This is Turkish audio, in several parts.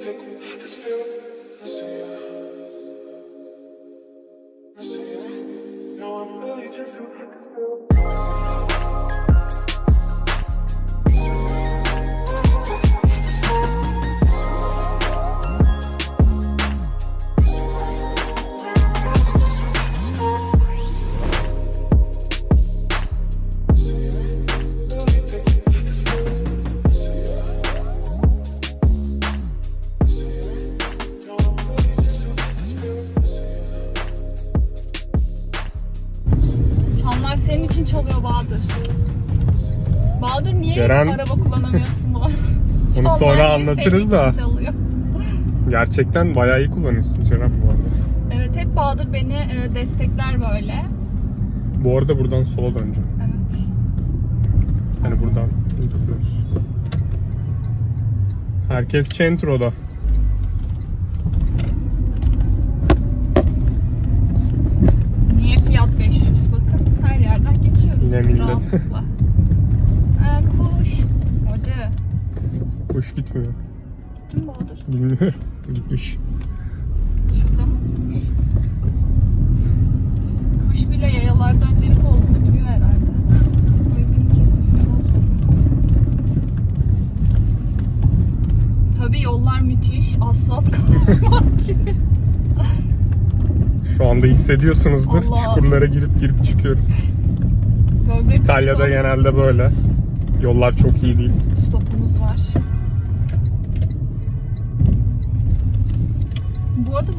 take this feeling. Senin için çalıyor Bahadır. Bahadır niye Ceren- araba kullanamıyorsun bu arada? Onu Çanlar sonra anlatırız da. çalıyor? Gerçekten bayağı iyi kullanıyorsun Ceren bu arada. Evet hep Bahadır beni e, destekler böyle. Bu arada buradan sola döneceğim. Evet. Yani buradan gidiyoruz. Herkes Centro'da. Niye fiyat 500 bakın her yerden geçiyoruz Yine biz millet. rahatlıkla. Ee, kuş. Hadi. Gittin mi Bahadır? Bilmiyorum. Gitmiş. Şurada mı? Kuş. Kuş bile yayalarda öncelik olduğunu biliyor herhalde. O yüzden hiç istifini bozmadı. Tabii yollar müthiş. Asfalt kalamak gibi. Şu anda hissediyorsunuzdur. Allah. Çukurlara girip girip çıkıyoruz. Böbrek İtalya'da genelde olmuş. böyle. Yollar çok iyi değil.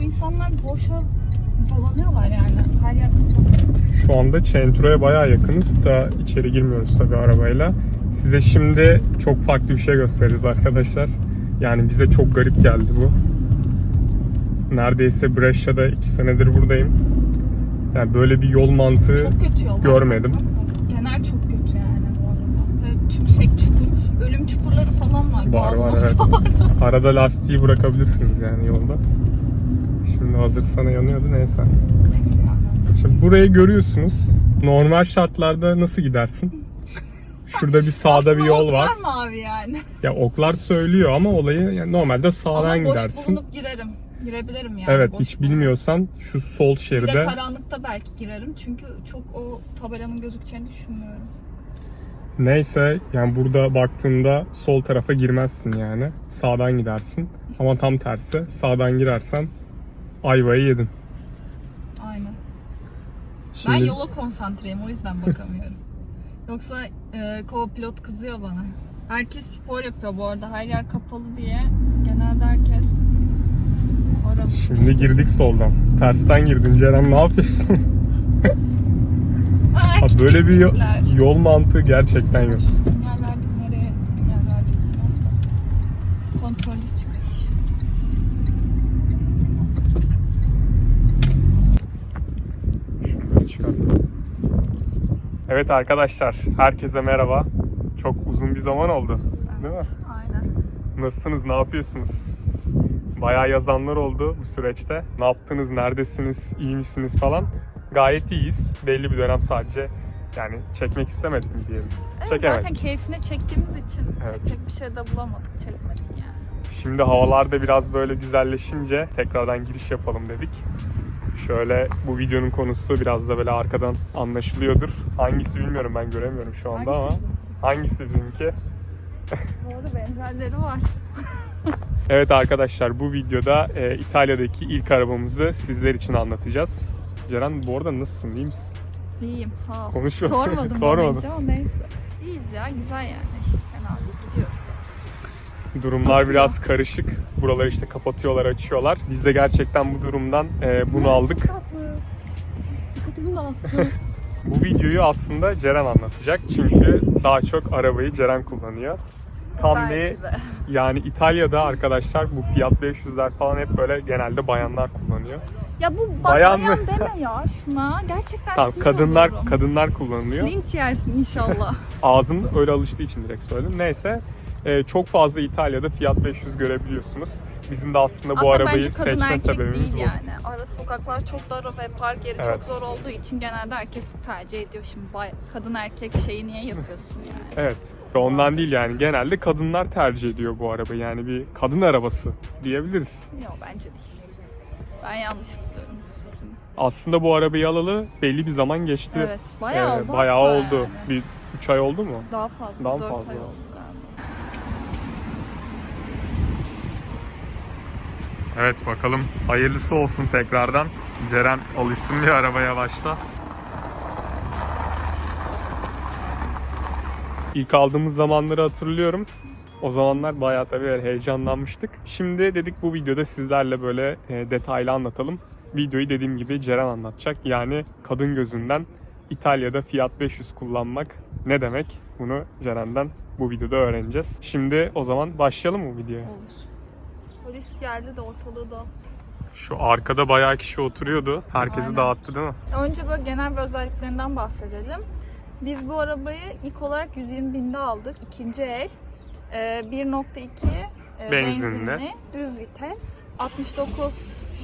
İnsanlar boşa dolanıyorlar yani. Her yer kapalı. Şu anda Centro'ya bayağı yakınız da içeri girmiyoruz tabii arabayla. Size şimdi çok farklı bir şey gösteririz arkadaşlar. Yani bize çok garip geldi bu. Neredeyse Brescia'da iki senedir buradayım. Yani böyle bir yol mantığı Çok kötü yollar. görmedim. zaten. Genel çok kötü yani bu arada. Tümsek çukur, ölüm çukurları falan var. Var var evet. Arada lastiği bırakabilirsiniz yani yolda. Şimdi hazır sana yanıyordu neyse. Şimdi burayı görüyorsunuz. Normal şartlarda nasıl gidersin? Şurada bir sağda Aslında bir yol var. mı abi yani? Ya oklar söylüyor ama olayı yani normalde sağdan Ama boş gidersin. bulunup girerim. Girebilirim yani. evet boş hiç bulunup. bilmiyorsan şu sol Bir de şeride karanlıkta belki girerim. Çünkü çok o tabelanın gözükeceğini düşünmüyorum. neyse yani burada baktığında sol tarafa girmezsin yani. Sağdan gidersin. Ama tam tersi sağdan girersen ayvayı yedin. Aynen. Şimdi Ben yola konsantreyim o yüzden bakamıyorum. Yoksa e, co-pilot kızıyor bana. Herkes spor yapıyor bu arada. Her yer kapalı diye. Genelde herkes araba. Şimdi girdik soldan. Tersten girdin Ceren ne yapıyorsun? Ha, böyle bir yo- gittikler. yol mantığı gerçekten yok. Şu sinyal verdik nereye? Sinyal verdik. Kontrollü çıkış. Şöyle çıkartalım. Evet arkadaşlar, herkese merhaba. Çok uzun bir zaman oldu. Değil mi? Aynen. Nasılsınız, ne yapıyorsunuz? Bayağı yazanlar oldu bu süreçte. Ne yaptınız, neredesiniz, iyi misiniz falan. Gayet iyiyiz. Belli bir dönem sadece yani çekmek istemedik mi diyelim. Evet, Çekemedik. zaten keyfine çektiğimiz için Evet. çek bir şey de bulamadık. Çekmedik yani. Şimdi havalar da biraz böyle güzelleşince tekrardan giriş yapalım dedik. Şöyle bu videonun konusu biraz da böyle arkadan anlaşılıyordur. Hangisi bilmiyorum ben göremiyorum şu anda ama Hangisi? hangisi bizimki? Doğru benzerleri var. Evet arkadaşlar bu videoda e, İtalya'daki ilk arabamızı sizler için anlatacağız. Ceren bu arada nasılsın iyi misin? İyiyim sağ ol. Konuşma. Sormadım Sormadım. bana hiç ama neyse. İyiyiz ya güzel yani işte fena değil gidiyoruz. Durumlar biraz karışık. Buraları işte kapatıyorlar açıyorlar. Biz de gerçekten bu durumdan e, bunu aldık. Bu videoyu aslında Ceren anlatacak. Çünkü daha çok arabayı Ceren kullanıyor. Tam bir yani İtalya'da arkadaşlar bu Fiat 500'ler falan hep böyle genelde bayanlar kullanıyor. Ya bu bak, Bayan bayan, deme ya şuna. Gerçekten Tamam sinir kadınlar oluyorum. kadınlar kullanılıyor. Linç yersin inşallah. Ağzım öyle alıştığı için direkt söyledim. Neyse e, çok fazla İtalya'da Fiat 500 görebiliyorsunuz. bizim de aslında bu Aslında arabayı kadın seçme erkek sebebimiz değil bu. yani. Ara sokaklar çok dar ve park yeri Evet. çok zor olduğu için genelde herkes tercih ediyor. Şimdi bay- kadın erkek şeyi niye yapıyorsun yani? Evet. Ve ondan değil yani. Genelde kadınlar tercih ediyor bu arabayı. Yani bir kadın arabası diyebiliriz. Yok bence değil. Ben yanlış buluyorum bu fikrimi. Aslında bu arabayı alalı belli bir zaman geçti. Evet bayağı Ee, oldu. bayağı hatta oldu. yani. Bir 3 ay oldu mu? Daha fazla. Daha dört fazla. ay oldu Evet bakalım hayırlısı olsun tekrardan. Ceren alışsın bir arabaya başta. İlk aldığımız zamanları hatırlıyorum. O zamanlar bayağı tabii heyecanlanmıştık. Şimdi dedik bu videoda sizlerle böyle e, detaylı anlatalım. Videoyu dediğim gibi Ceren anlatacak. Yani kadın gözünden İtalya'da Fiat 500 kullanmak ne demek? Bunu Ceren'den bu videoda öğreneceğiz. Şimdi o zaman başlayalım mı videoya? Olur. Polis geldi de ortalığı dağıttı. Şu arkada bayağı kişi oturuyordu. Herkesi Aynen. dağıttı değil mi? Önce böyle genel bir özelliklerinden bahsedelim. Biz bu arabayı ilk olarak 120 binde aldık. ikinci el. Ee, 1.2 e, Benzinli. benzinli, düz vites, 69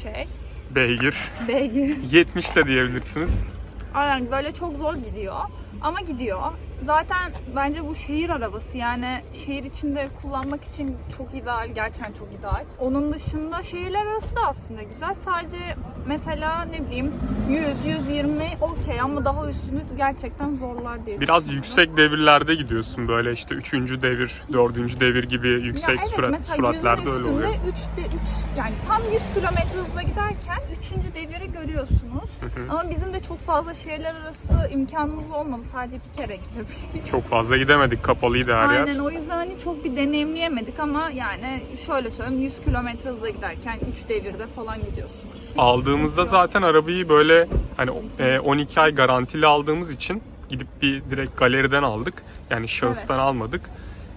şey, Beygir. beygir. 70 de diyebilirsiniz. Aynen böyle çok zor gidiyor. Ama gidiyor. Zaten bence bu şehir arabası yani şehir içinde kullanmak için çok ideal. Gerçekten çok ideal. Onun dışında şehirler arası da aslında güzel. Sadece mesela ne bileyim 100, 120 okey ama daha üstünü gerçekten zorlar diye Biraz düşünüyorum. yüksek devirlerde gidiyorsun böyle işte 3. devir, 4 devir gibi yüksek ya evet, sürat, mesela süratlerde öyle oluyor. üstünde 3'te 3 yani tam 100 kilometre hızla giderken 3. deviri görüyorsunuz. Hı hı. Ama bizim de çok fazla şehirler arası imkanımız olmadı. Sadece bir kere gidebildik. Çok fazla gidemedik, kapalıydı her yer. Aynen o yüzden hani çok bir deneyimleyemedik ama yani şöyle söyleyeyim 100 kilometre hızla giderken 3 devirde falan gidiyorsunuz. Aldığımızda zaten arabayı böyle hani e, 12 ay garantili aldığımız için gidip bir direkt galeriden aldık. Yani şahıstan Evet. almadık.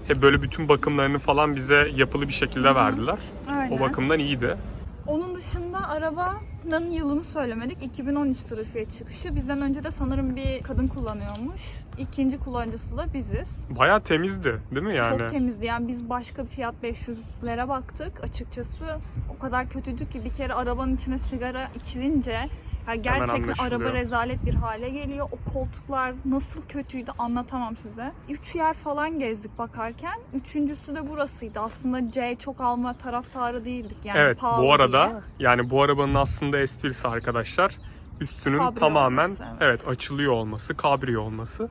Hep böyle bütün bakımlarını falan bize yapılı bir şekilde Hı hı. verdiler. Aynen. O bakımdan iyiydi. Onun dışında arabanın yılını söylemedik. 2013 trafiğe çıkışı. Bizden önce de sanırım bir kadın kullanıyormuş. İkinci kullanıcısı da biziz. Bayağı temizdi değil mi yani? Çok temizdi. Yani biz başka bir Fiat 500'lere baktık. Açıkçası o kadar kötüydü ki bir kere arabanın içine sigara içilince ya gerçekten araba rezalet bir hale geliyor. O koltuklar nasıl kötüydü anlatamam size. Üç yer falan gezdik bakarken. Üçüncüsü de burasıydı. Aslında C çok alma taraftarı değildik. Yani evet pahalı bu arada diye. yani bu arabanın aslında esprisi arkadaşlar üstünün Kabriyo tamamen olması, evet. evet. açılıyor olması, kabriyo olması.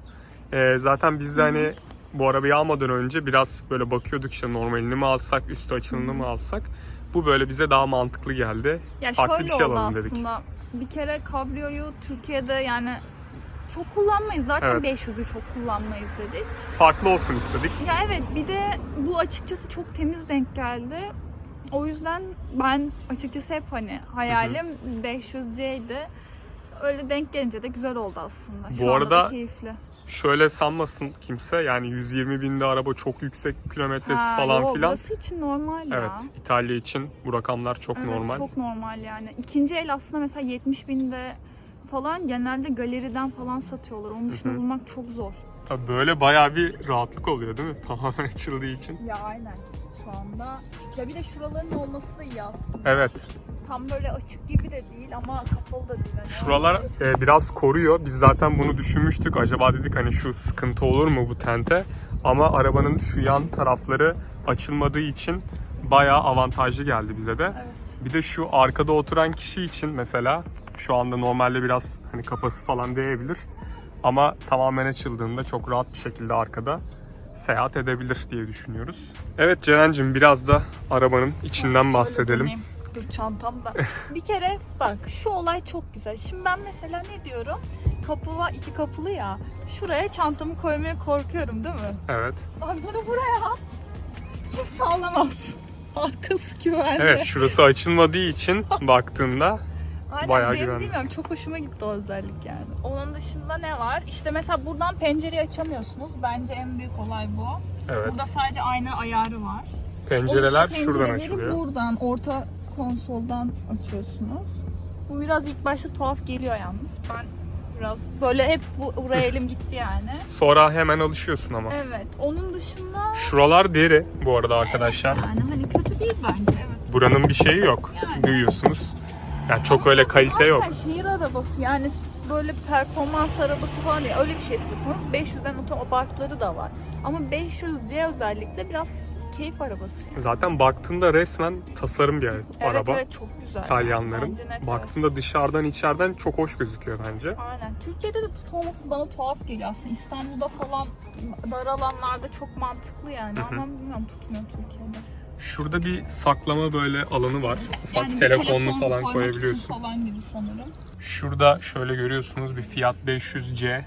Ee, zaten biz de hani bu arabayı almadan önce biraz böyle bakıyorduk işte normalini mi alsak, üstü açılımını mı alsak. Bu böyle bize daha mantıklı geldi. Ya farklı bir şey alalım dedik. aslında. Bir kere kabriyoyu Türkiye'de yani çok kullanmayız. Zaten Evet. 500'ü çok kullanmayız dedik. Farklı olsun istedik. Ya evet bir de bu açıkçası çok temiz denk geldi. O yüzden ben açıkçası hep hani hayalim 500C'ydi. Öyle denk gelince de güzel oldu aslında. Şu Bu anda da arada keyifli. Şöyle sanmasın kimse yani 120 binde araba çok yüksek kilometresi Ha, falan yo, filan. Burası için normal ya. Evet İtalya için bu rakamlar çok Evet, normal. Çok normal yani. İkinci el aslında mesela 70 binde falan genelde galeriden falan satıyorlar. Onun dışında Hı hı. bulmak çok zor. Tabii böyle bayağı bir rahatlık oluyor değil mi? Tamamen açıldığı için. Ya aynen. Şu anda ya bir de şuraların olması da iyi aslında. Evet. Tam böyle açık gibi de değil ama kapalı da değil. Hani Şuralar e, biraz koruyor. Biz zaten bunu düşünmüştük. Acaba dedik hani şu sıkıntı olur mu bu tente? Ama arabanın şu yan tarafları açılmadığı için bayağı avantajlı geldi bize de. Evet. Bir de şu arkada oturan kişi için mesela şu anda normalde biraz hani kafası falan değebilir. Ama tamamen açıldığında çok rahat bir şekilde arkada seyahat edebilir diye düşünüyoruz. Evet Ceren'cim biraz da arabanın içinden bahsedelim. Dur çantamda. bir kere bak şu olay çok güzel. Şimdi ben mesela ne diyorum? Kapı var iki kapılı ya. Şuraya çantamı koymaya korkuyorum değil mi? Evet. Ay bunu buraya at. Kimse alamaz. Arkası güvende. Evet şurası açılmadığı için baktığında Aynen bayağı benim güvenli. bilmiyorum çok hoşuma gitti o özellik yani. Onun dışında ne var? İşte mesela buradan pencereyi açamıyorsunuz. Bence en büyük olay bu. evet Burada sadece ayna ayarı var. pencereler işte şuradan açılıyor. buradan orta konsoldan açıyorsunuz. Bu biraz ilk başta tuhaf geliyor yalnız. Ben biraz böyle hep bu, buraya elim gitti yani. Sonra hemen alışıyorsun ama. Evet. Onun dışında Şuralar deri bu arada arkadaşlar. yani hani kötü değil bence. Evet buranın bir şeyi yok. Yani. Duyuyorsunuz. Yani çok öyle kalite yok. Şehir arabası yani böyle performans arabası falan değil. Öyle bir şey istiyorsanız 500'den otoparkları da var. Ama 500C özellikle biraz keyif arabası. Yani. Zaten baktığında resmen tasarım bir Evet, araba. Evet çok güzel. İtalyanların. Bence net Baktığında dışarıdan içeriden çok hoş gözüküyor bence. evet. Aynen. Türkiye'de de tutulması bana tuhaf geliyor aslında. İstanbul'da falan dar alanlarda çok mantıklı yani. Ama bilmiyorum tutmuyor Türkiye'de. Şurada bir saklama böyle alanı var. Ufak Yani telefonunu telefon falan koyabiliyorsun. falan gibi sanırım. Şurada şöyle görüyorsunuz bir Fiat 500C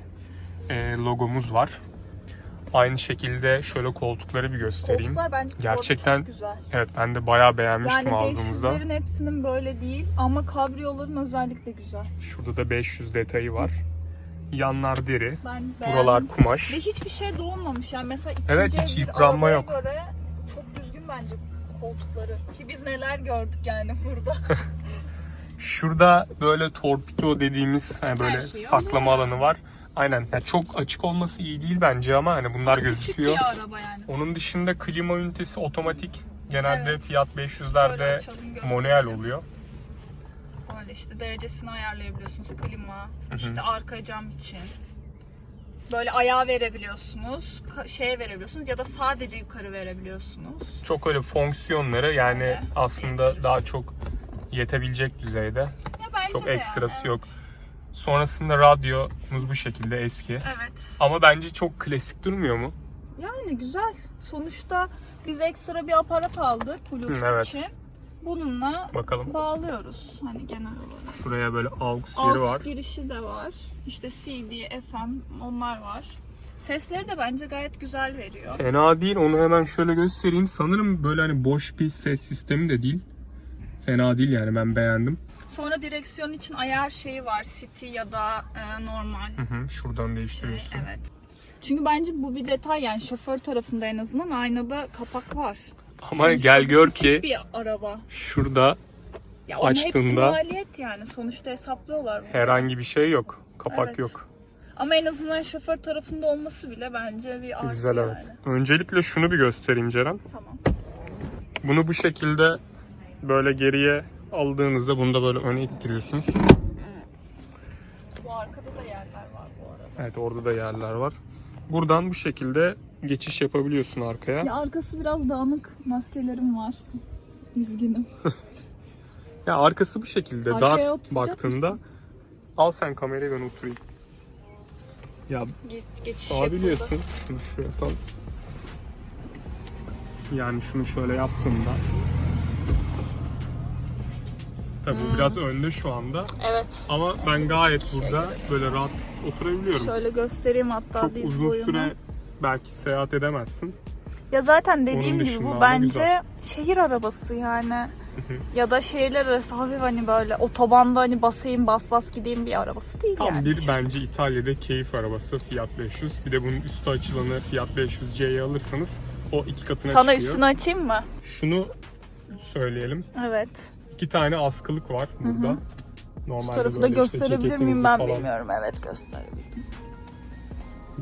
e, logomuz var. Aynı şekilde şöyle koltukları bir göstereyim. Koltuklar bence Gerçekten çok güzel. Evet ben de bayağı beğenmiştim Yani aldığımızda. 500'lerin hepsinin böyle değil ama kabriyoların özellikle güzel. Şurada da 500 detayı var. Yanlar deri. Ben Buralar beğendim. kumaş. Ve hiçbir şey doğmamış yani mesela ikinci Evet, hiç yıpranma yok. göre bence koltukları. Ki biz neler gördük yani burada. Şurada böyle torpido dediğimiz hani böyle Her şey saklama oluyor. alanı var. Aynen. Yani çok açık olması iyi değil bence ama hani bunlar Küçük gözüküyor. bir araba yani. Onun dışında klima ünitesi otomatik. Genelde Evet. Fiat Şöyle 500'lerde açalım, gösterelim. manuel oluyor. Böyle işte derecesini ayarlayabiliyorsunuz klima, işte arka cam için. Böyle ayağa verebiliyorsunuz, şeye verebiliyorsunuz ya da sadece yukarı verebiliyorsunuz. Çok öyle fonksiyonları yani Öyle aslında diyebiliriz. daha çok yetebilecek düzeyde. Çok ekstrası yani, yok. Sonrasında radyomuz bu şekilde eski. Evet. Ama bence çok klasik durmuyor mu? Yani güzel. Sonuçta biz ekstra bir aparat aldık Bluetooth Hı, evet. için. Bununla Bakalım. bağlıyoruz hani genel olarak. Şuraya böyle aux yeri AUX var. girişi de var. İşte CD, FM onlar var. Sesleri de bence gayet güzel veriyor. Fena değil. Onu hemen şöyle göstereyim. Sanırım böyle hani boş bir ses sistemi de değil. Fena değil yani ben beğendim. Sonra direksiyon için ayar şeyi var. City ya da e, normal. Hı hı, şuradan Şey, değiştiriyorsun. evet. Çünkü bence bu bir detay yani şoför tarafında en azından aynada kapak var. Ama Sonuçta gel gör ki bir araba. şurada Ya onun hepsi açtığında maliyet yani. Sonuçta hesaplıyorlar bunu. herhangi bir şey yok. Kapak Evet. yok. Ama en azından şoför tarafında olması bile bence bir artı Güzel yani. evet. Öncelikle şunu bir göstereyim Ceren. Tamam. Bunu bu şekilde böyle geriye aldığınızda bunu da böyle öne ittiriyorsunuz. Bu arkada da yerler var bu arada. Evet orada da yerler var. Buradan bu şekilde geçiş yapabiliyorsun arkaya. Ya arkası biraz dağınık maskelerim var. Üzgünüm. Ya arkası bu şekilde Arkaya dar baktığında. mısın? Al sen kamerayı ben oturayım. Ya Geç, geçiş sağabiliyorsun. Şunu şöyle yapalım. Yani şunu şöyle yaptığımda. Tabii Hmm. biraz önde şu anda. Evet. Ama ben gayet şey burada böyle rahat oturabiliyorum. Şöyle göstereyim hatta Çok diz uzun boyunu. süre belki seyahat edemezsin. Ya zaten dediğim Onun gibi bu bence güzel. şehir arabası yani. ya da şehirler arası hafif hani böyle otobanda hani basayım bas bas gideyim bir arabası değil Tam yani. bir bence İtalya'da keyif arabası Fiat 500. Bir de bunun üstü açılanı Fiat 500C'yi alırsanız o iki katına Sana çıkıyor. üstünü açayım mı? Şunu söyleyelim. Evet. İki tane askılık var burada. Normalde Şu tarafı da işte gösterebilir miyim ben falan, bilmiyorum. Evet gösterebilirim.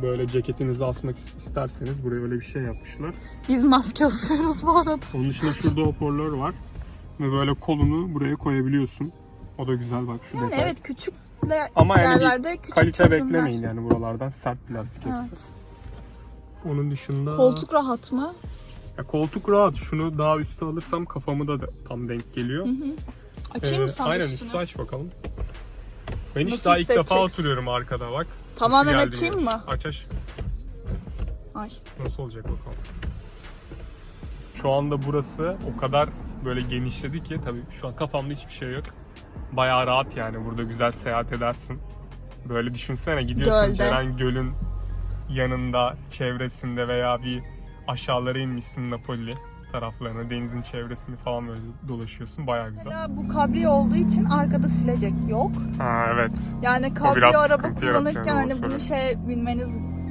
Böyle ceketinizi asmak isterseniz buraya öyle bir şey yapmışlar. Biz maske asıyoruz bu arada. Onun dışında şurada hoparlör var. Ve böyle kolunu buraya koyabiliyorsun. O da güzel bak şu Yani detay. evet küçük Ama yani yerlerde küçük Kalite çözümler. beklemeyin yani buralardan. Sert plastik hepsi. Evet. Onun dışında... Koltuk rahat mı? Ya koltuk rahat. Şunu daha üste alırsam kafamı da tam denk geliyor. Açayım Ee, mı sana Aynen üstü aç bakalım. Ben hiç Nasıl daha ilk defa oturuyorum arkada bak. Tamamen Nasıl geldi açayım bu? mı? Aç aç. Ay. Nasıl olacak bakalım. Şu anda burası o kadar böyle genişledi ki tabii şu an kafamda hiçbir şey yok. Bayağı rahat yani burada güzel seyahat edersin. Böyle düşünsene gidiyorsun Gölde. Ceren Göl'ün yanında, çevresinde veya bir aşağılara inmişsin Napoli taraflarına, denizin çevresini falan böyle dolaşıyorsun. Bayağı güzel. Mesela bu kabriyo olduğu için arkada silecek yok. Ha evet. Yani kabriyo araba kullanırken hani bunu şey bilmeniz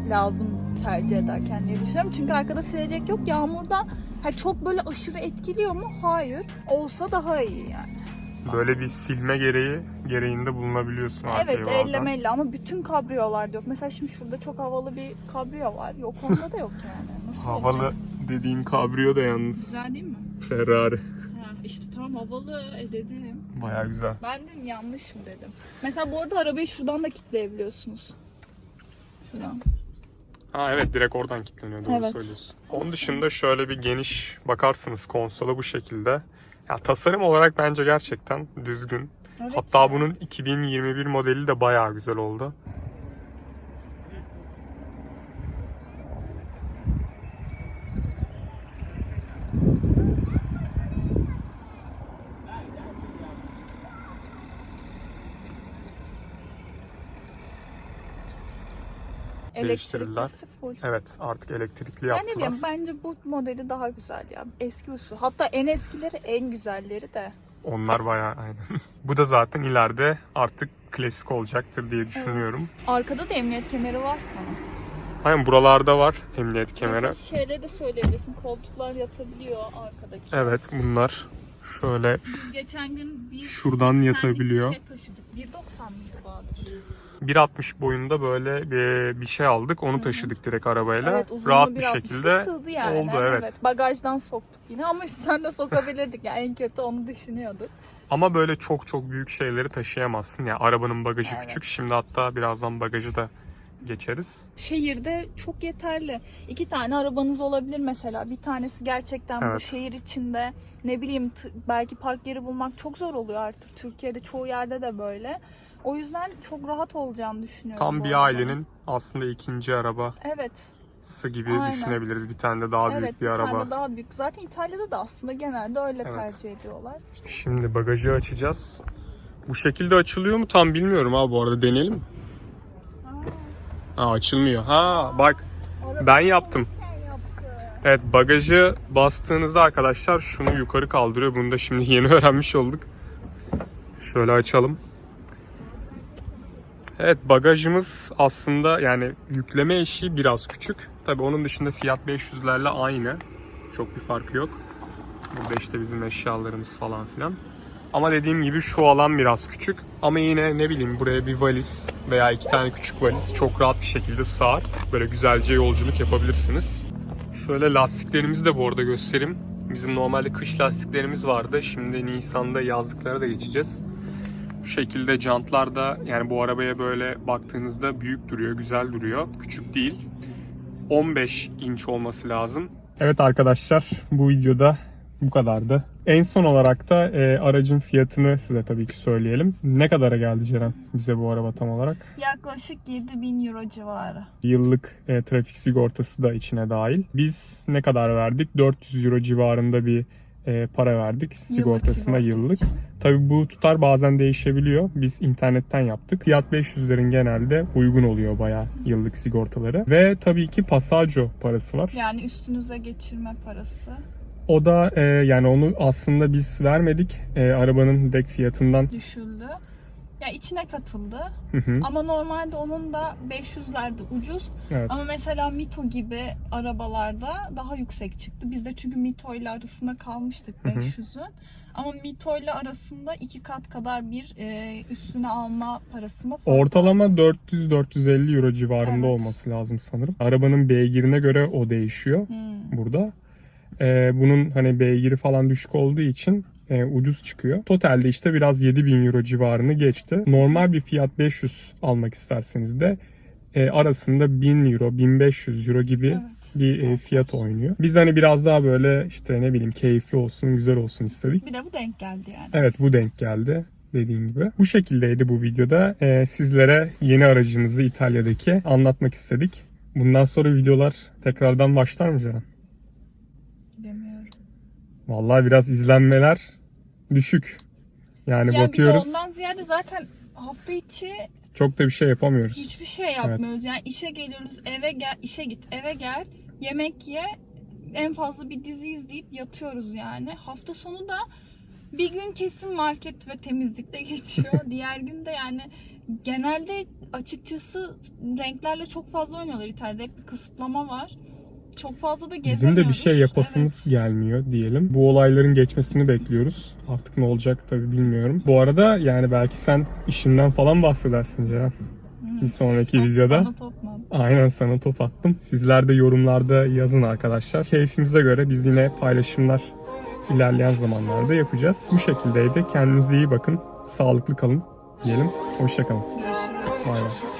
lazım tercih ederken diye düşünüyorum. Çünkü arkada silecek yok. Yağmurda ha çok böyle aşırı etkiliyor mu? Hayır. Olsa daha iyi yani. Böyle bir silme gereği gereğinde bulunabiliyorsun arkayı evet bazen. ellemeli ama bütün kabriyolarda yok. Mesela şimdi şurada çok havalı bir kabriyo var. Yok onda da yok yani. Nasıl Havalı olacak? Dediğin kabriyo da yalnız Güzel değil mi? Ferrari. Ha, işte tamam havalı e dedim. Baya güzel. Ben dedim yanlış mı dedim. Mesela bu arada arabayı şuradan da kilitleyebiliyorsunuz. Şuradan. Ha evet direkt oradan kilitleniyor doğru Evet. söylüyorsun. Onun dışında şöyle bir geniş bakarsınız konsola bu şekilde. Ya tasarım olarak bence gerçekten düzgün. Evet Hatta ya. bunun 2021 modeli de bayağı güzel oldu. Değiştirirler. Full. Evet artık elektrikli Ben ne yaptılar. bileyim bence bu modeli daha güzel ya. Eski usul. Hatta en eskileri en güzelleri de. Onlar bayağı aynen. bu da zaten ileride artık klasik olacaktır diye düşünüyorum. Arkada da emniyet kemeri var sana. Aynen buralarda var emniyet kemeri. Mesela şeyleri de söyleyebilirsin. Koltuklar yatabiliyor arkadaki. Evet bunlar şöyle Biz geçen gün bir Şuradan 80'lik yatabiliyor. Bir şey taşıdık. 1.90 mıydı Bahadır? 1.60 boyunda böyle bir, bir şey aldık. Onu taşıdık direkt arabayla. Evet uzunluğu Rahat bir 1.60'lık şekilde sığdı yani. oldu evet. Bagajdan soktuk yine ama üstten de sokabilirdik. Yani en kötü onu düşünüyorduk. Ama böyle çok çok büyük şeyleri taşıyamazsın ya. Arabanın bagajı Evet. küçük. Şimdi hatta birazdan bagajı da geçeriz. Şehirde çok yeterli. İki tane arabanız olabilir mesela. Bir tanesi gerçekten bu Evet. şehir içinde ne bileyim belki park yeri bulmak çok zor oluyor artık. Türkiye'de çoğu yerde de böyle. O yüzden çok rahat olacağını düşünüyorum. Tam bu bir ailenin aslında ikinci arabası Evet. gibi Aynen. düşünebiliriz. Bir tane de daha evet büyük bir, bir araba. tane daha büyük. Zaten İtalya'da da aslında genelde öyle Evet. tercih ediyorlar. Şimdi bagajı açacağız. Bu şekilde açılıyor mu tam bilmiyorum abi bu arada deneyelim mi? Ha açılmıyor. Ha bak ben yaptım. Evet bagajı bastığınızda arkadaşlar şunu yukarı kaldırıyor. Bunu da şimdi yeni öğrenmiş olduk. Şöyle açalım. Evet bagajımız aslında yani yükleme eşiği biraz küçük. Tabi onun dışında Fiat 500'lerle aynı. Çok bir farkı yok. Burada işte bizim eşyalarımız falan filan. Ama dediğim gibi şu alan biraz küçük. Ama yine ne bileyim buraya bir valiz veya iki tane küçük valiz çok rahat bir şekilde sığar. Böyle güzelce yolculuk yapabilirsiniz. Şöyle lastiklerimizi de bu arada göstereyim. Bizim normalde kış lastiklerimiz vardı. Şimdi Nisan'da yazlıklara da geçeceğiz. Bu şekilde jantlar da yani bu arabaya böyle baktığınızda büyük duruyor, güzel duruyor. Küçük değil. 15 inç olması lazım. Evet arkadaşlar bu videoda bu kadardı. En son olarak da e, aracın fiyatını size tabii ki söyleyelim. Ne kadara geldi Ceren bize bu araba tam olarak? Yaklaşık 7000 euro civarı. Yıllık e, trafik sigortası da içine dahil. Biz ne kadar verdik? 400 euro civarında bir e, para verdik sigortasına sigorta yıllık. için. Tabii bu tutar bazen değişebiliyor. Biz internetten yaptık. Fiyat 500'lerin genelde uygun oluyor bayağı yıllık sigortaları. Ve tabii ki Passaggio parası var. Yani üstünüze geçirme parası O da e, yani onu aslında biz vermedik. E, arabanın dek fiyatından. düşüldü. Ya içine katıldı. Hı hı, Ama normalde onun da 500'lerde ucuz. evet. Ama mesela Mito gibi arabalarda daha yüksek çıktı. Biz de çünkü Mito ile arasında kalmıştık Hı hı. 500'ün. Ama Mito ile arasında iki kat kadar bir e, üstüne alma parasında fark. Ortalama 400-450 euro civarında Evet. olması lazım sanırım. Arabanın beygirine göre o değişiyor Hmm. burada. E, bunun hani beygiri falan düşük olduğu için e, ucuz çıkıyor. Totalde işte biraz 7000 euro civarını geçti. Normal bir Fiat 500 almak isterseniz de e, arasında 1000 euro, 1500 euro gibi Evet. bir e, fiyat oynuyor. Biz hani biraz daha böyle işte ne bileyim keyifli olsun, güzel olsun istedik. Bir de bu denk geldi yani. Evet bu denk geldi dediğim gibi. Bu şekildeydi bu videoda. Ee, sizlere yeni aracımızı İtalya'daki anlatmak istedik. Bundan sonra videolar tekrardan başlar mı Ceren? Vallahi biraz izlenmeler düşük. Yani Yani bir de bakıyoruz ondan ziyade zaten hafta içi çok da bir şey yapamıyoruz. hiçbir şey yapmıyoruz. Yani işe geliyoruz, eve gel, işe git, eve gel, yemek ye, en fazla bir dizi izleyip yatıyoruz yani. Hafta sonu da bir gün kesin market ve temizlikte geçiyor. Diğer gün de yani genelde açıkçası renklerle çok fazla oynuyorlar İtalya'da. Hep bir kısıtlama var. Çok fazla da gezemiyoruz. Bizim de bir şey yapasımız Evet. gelmiyor diyelim. Bu olayların geçmesini bekliyoruz. Artık ne olacak tabii bilmiyorum. Bu arada yani belki sen işinden falan bahsedersin Ceren. Bir sonraki videoda. bana top mu? Aynen sana top attım. Sizler de yorumlarda yazın arkadaşlar. Keyfimize göre biz yine paylaşımlar ilerleyen zamanlarda yapacağız. Bu şekildeydi. Kendinize iyi bakın. Sağlıklı kalın diyelim. Hoşçakalın. Bay bay.